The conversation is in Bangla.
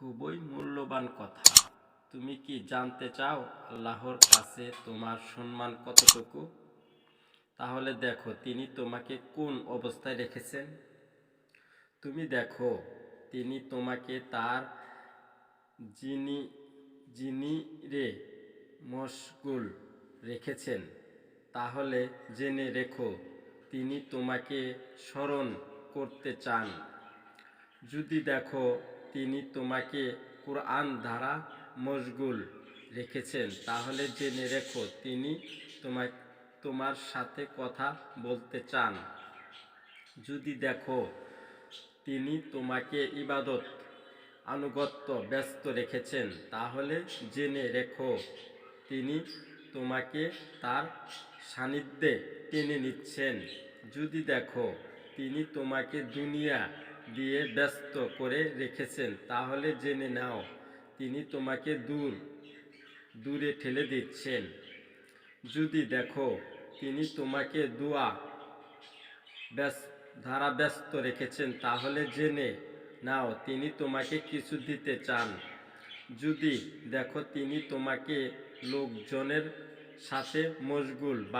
খুবই মূল্যবান কথা। তুমি কি জানতে চাও আল্লাহর কাছে তোমার সম্মান কতটুকু? তাহলে দেখো, তিনি তোমাকে কোন অবস্থায় রেখেছেন? তুমি দেখো, তিনি তোমাকে তার যিনি যিনি রে মশগুল রেখেছেন। তাহলে জেনে রেখো, তিনি তোমাকে স্মরণ করতে চান। যদি দেখো তিনি তোমাকে কোরআন দ্বারা মশগুল রেখেছেন। তাহলে জেনে রেখো, তিনি তোমার তোমার সাথে কথা বলতে চান। যদি দেখো, তিনি তোমাকে ইবাদত, আনুগত্য ব্যস্ত রেখেছেন, তাহলে জেনে রেখো, তিনি তোমাকে তার সান্নিধ্যে টেনে নিচ্ছেন। যদি দেখো, তিনি তোমাকে দুনিয়া দিয়ে ব্যস্ত করে রেখেছেন, তাহলে জেনে নাও, তিনি তোমাকে দূর, দূরে ঠেলে দিচ্ছেন। যদি দেখো, তিনি তোমাকে দোয়া ধারা ব্যস্ত রেখেছেন, তাহলে জেনে নাও, তিনি তোমাকে কিছু দিতে চান। যদি দেখো, তিনি তোমাকে লোকজনের সাথে মশগুল বা